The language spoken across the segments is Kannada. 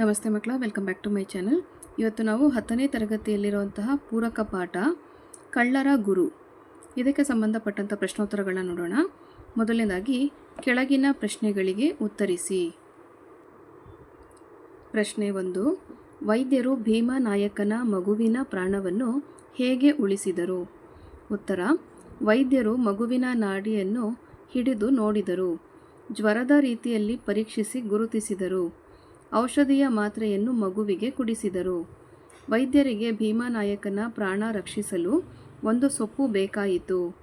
ನಮಸ್ತೆ ಮಕ್ಕಳ welcome back to my channel ಇವತ್ತು ನಾವು ಹತ್ತನೇ ತರಗತಿಯಲ್ಲಿರುವಂತಹ ಪೂರಕ ಪಾಠ, ಕಳ್ಳರ ಗುರು. ಇದಕ್ಕೆ ಸಂಬಂಧಪಟ್ಟಂಥ ಪ್ರಶ್ನೋತ್ತರಗಳನ್ನ ನೋಡೋಣ. ಮೊದಲನೇದಾಗಿ, ಕೆಳಗಿನ ಪ್ರಶ್ನೆಗಳಿಗೆ ಉತ್ತರಿಸಿ. ಪ್ರಶ್ನೆ ಒಂದು, ವೈದ್ಯರು ಭೀಮನಾಯಕನ ಮಗುವಿನ ಪ್ರಾಣವನ್ನು ಹೇಗೆ ಉಳಿಸಿದರು? ಉತ್ತರ, ವೈದ್ಯರು ಮಗುವಿನ ನಾಡಿಯನ್ನು ಹಿಡಿದು ನೋಡಿದರು, ಜ್ವರದ ರೀತಿಯಲ್ಲಿ ಪರೀಕ್ಷಿಸಿ ಗುರುತಿಸಿದರು. ಔಷಧಿಯ ಮಾತ್ರೆಯನ್ನು ಮಗುವಿಗೆ ಕುಡಿಸಿದರು. ವೈದ್ಯರಿಗೆ ಭೀಮಾನಾಯಕನ ಪ್ರಾಣ ರಕ್ಷಿಸಲು ಒಂದು ಸೊಪ್ಪು ಬೇಕಾಯಿತು.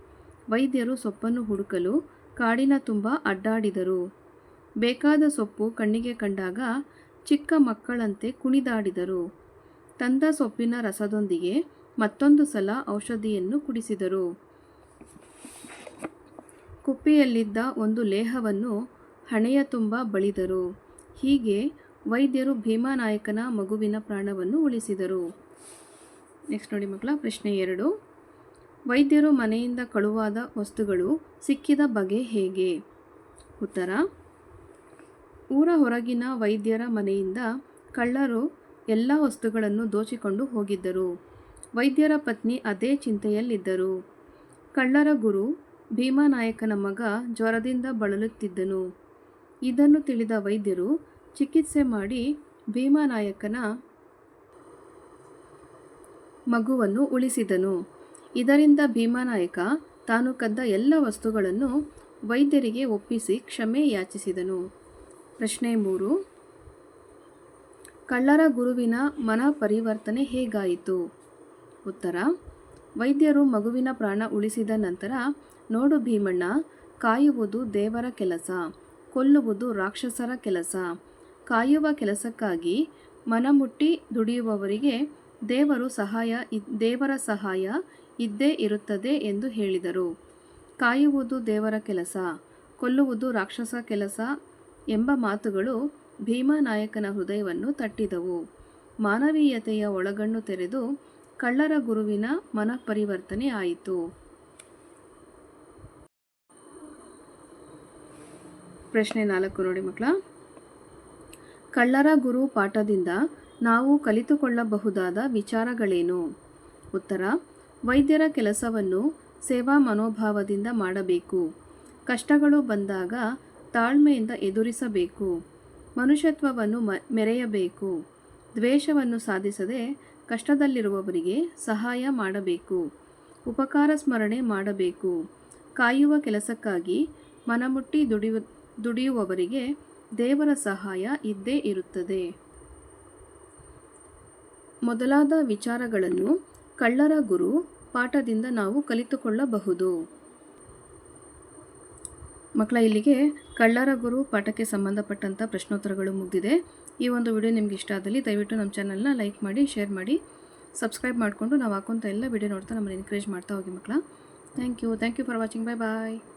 ವೈದ್ಯರು ಸೊಪ್ಪನ್ನು ಹುಡುಕಲು ಕಾಡಿನ ತುಂಬ ಅಡ್ಡಾಡಿದರು. ಬೇಕಾದ ಸೊಪ್ಪು ಕಣ್ಣಿಗೆ ಕಂಡಾಗ ಚಿಕ್ಕ ಮಕ್ಕಳಂತೆ ಕುಣಿದಾಡಿದರು. ತಂದ ಸೊಪ್ಪಿನ ರಸದೊಂದಿಗೆ ಮತ್ತೊಂದು ಸಲ ಔಷಧಿಯನ್ನು ಕುಡಿಸಿದರು. ಕುಪ್ಪಿಯಲ್ಲಿದ್ದ ಒಂದು ಲೇಹವನ್ನು ಹಣೆಯ ತುಂಬ ಬಳಿದರು. ಹೀಗೆ ವೈದ್ಯರು ಭೀಮಾನಾಯಕನ ಮಗುವಿನ ಪ್ರಾಣವನ್ನು ಉಳಿಸಿದರು. ನೆಕ್ಸ್ಟ್ ನೋಡಿ ಮಕ್ಕಳ, ಪ್ರಶ್ನೆ ಎರಡು. ವೈದ್ಯರು ಮನೆಯಿಂದ ಕಳುವಾದ ವಸ್ತುಗಳು ಸಿಕ್ಕಿದ ಬಗೆ ಹೇಗೆ? ಉತ್ತರ. ಊರ ಹೊರಗಿನ ವೈದ್ಯರ ಮನೆಯಿಂದ ಕಳ್ಳರು ಎಲ್ಲ ವಸ್ತುಗಳನ್ನು ದೋಚಿಕೊಂಡು ಹೋಗಿದ್ದರು. ವೈದ್ಯರ ಪತ್ನಿ ಅದೇ ಚಿಂತೆಯಲ್ಲಿದ್ದರು. ಕಳ್ಳರ ಗುರು ಭೀಮಾನಾಯಕನ ಮಗ ಜ್ವರದಿಂದ ಬಳಲುತ್ತಿದ್ದನು. ಇದನ್ನು ತಿಳಿದ ವೈದ್ಯರು ಚಿಕಿತ್ಸೆ ಮಾಡಿ ಭೀಮಾನಾಯಕನ ಮಗುವನ್ನು ಉಳಿಸಿದನು. ಇದರಿಂದ ಭೀಮಾನಾಯಕ ತಾನು ಕದ್ದ ಎಲ್ಲ ವಸ್ತುಗಳನ್ನು ವೈದ್ಯರಿಗೆ ಒಪ್ಪಿಸಿ ಕ್ಷಮೆ ಯಾಚಿಸಿದನು. ಪ್ರಶ್ನೆ ಮೂರು. ಕಳ್ಳರ ಗುರುವಿನ ಮನ ಪರಿವರ್ತನೆ ಹೇಗಾಯಿತು? ಉತ್ತರ. ವೈದ್ಯರು ಮಗುವಿನ ಪ್ರಾಣ ಉಳಿಸಿದ ನಂತರ ನೋಡು ಭೀಮಣ್ಣ, ಕಾಯುವುದು ದೇವರ ಕೆಲಸ, ಕೊಲ್ಲುವುದು ರಾಕ್ಷಸರ ಕೆಲಸ ಕಾಯುವ ಕೆಲಸಕ್ಕಾಗಿ ಮನಮುಟ್ಟಿ ದುಡಿಯುವವರಿಗೆ ದೇವರು ಸಹಾಯ ದೇವರ ಸಹಾಯ ಇದ್ದೇ ಇರುತ್ತದೆ ಎಂದು ಹೇಳಿದರು. ಕಾಯುವುದು ದೇವರ ಕೆಲಸ, ಕೊಲ್ಲುವುದು ರಾಕ್ಷಸ ಕೆಲಸ ಎಂಬ ಮಾತುಗಳು ಭೀಮಾನಾಯಕನ ಹೃದಯವನ್ನು ತಟ್ಟಿದವು. ಮಾನವೀಯತೆಯ ಒಳಗಣ್ಣು ತೆರೆದು ಕಳ್ಳರ ಗುರುವಿನ ಮನಪರಿವರ್ತನೆ ಆಯಿತು. ಪ್ರಶ್ನೆ ನಾಲ್ಕು ನೋಡಿ ಮಕ್ಕಳ. ಕಳ್ಳರ ಗುರು ಪಾಠದಿಂದ ನಾವು ಕಲಿತುಕೊಳ್ಳಬಹುದಾದ ವಿಚಾರಗಳೇನು? ಉತ್ತರ, ವೈದ್ಯರ ಕೆಲಸವನ್ನು ಸೇವಾ ಮನೋಭಾವದಿಂದ ಮಾಡಬೇಕು. ಕಷ್ಟಗಳು ಬಂದಾಗ ತಾಳ್ಮೆಯಿಂದ ಎದುರಿಸಬೇಕು. ಮನುಷ್ಯತ್ವವನ್ನು ಮೆರೆಯಬೇಕು. ದ್ವೇಷವನ್ನು ಸಾಧಿಸದೆ ಕಷ್ಟದಲ್ಲಿರುವವರಿಗೆ ಸಹಾಯ ಮಾಡಬೇಕು. ಉಪಕಾರ ಸ್ಮರಣೆ ಮಾಡಬೇಕು. ಕಾಯುವ ಕೆಲಸಕ್ಕಾಗಿ ಮನಮುಟ್ಟಿ ದುಡಿಯು, ದುಡಿಯುವವರಿಗೆ ದೇವರ ಸಹಾಯ ಇದ್ದೇ ಇರುತ್ತದೆ. ಮೊದಲಾದ ವಿಚಾರಗಳನ್ನು ಕಳ್ಳರ ಗುರು ಪಾಠದಿಂದ ನಾವು ಕಲಿತುಕೊಳ್ಳಬಹುದು. ಮಕ್ಕಳ, ಇಲ್ಲಿಗೆ ಕಳ್ಳರ ಗುರು ಪಾಠಕ್ಕೆ ಸಂಬಂಧಪಟ್ಟಂಥ ಪ್ರಶ್ನೋತ್ತರಗಳು ಮುಗಿದಿದೆ. ಈ ಒಂದು ವಿಡಿಯೋ ನಿಮ್ಗೆ ಇಷ್ಟ ಆದಲ್ಲಿ ದಯವಿಟ್ಟು ನಮ್ಮ ಚಾನಲ್ನ ಲೈಕ್ ಮಾಡಿ, ಶೇರ್ ಮಾಡಿ, ಸಬ್ಸ್ಕ್ರೈಬ್ ಮಾಡಿಕೊಂಡು ನಾವು ಹಾಕೋಂಥ ಎಲ್ಲ ವಿಡಿಯೋ ನೋಡ್ತಾ ನಮ್ಮನ್ನು ಎನ್ಕರೇಜ್ ಮಾಡ್ತಾ ಹೋಗಿ ಮಕ್ಕಳ. Thank you thank you for watching, bye, bye.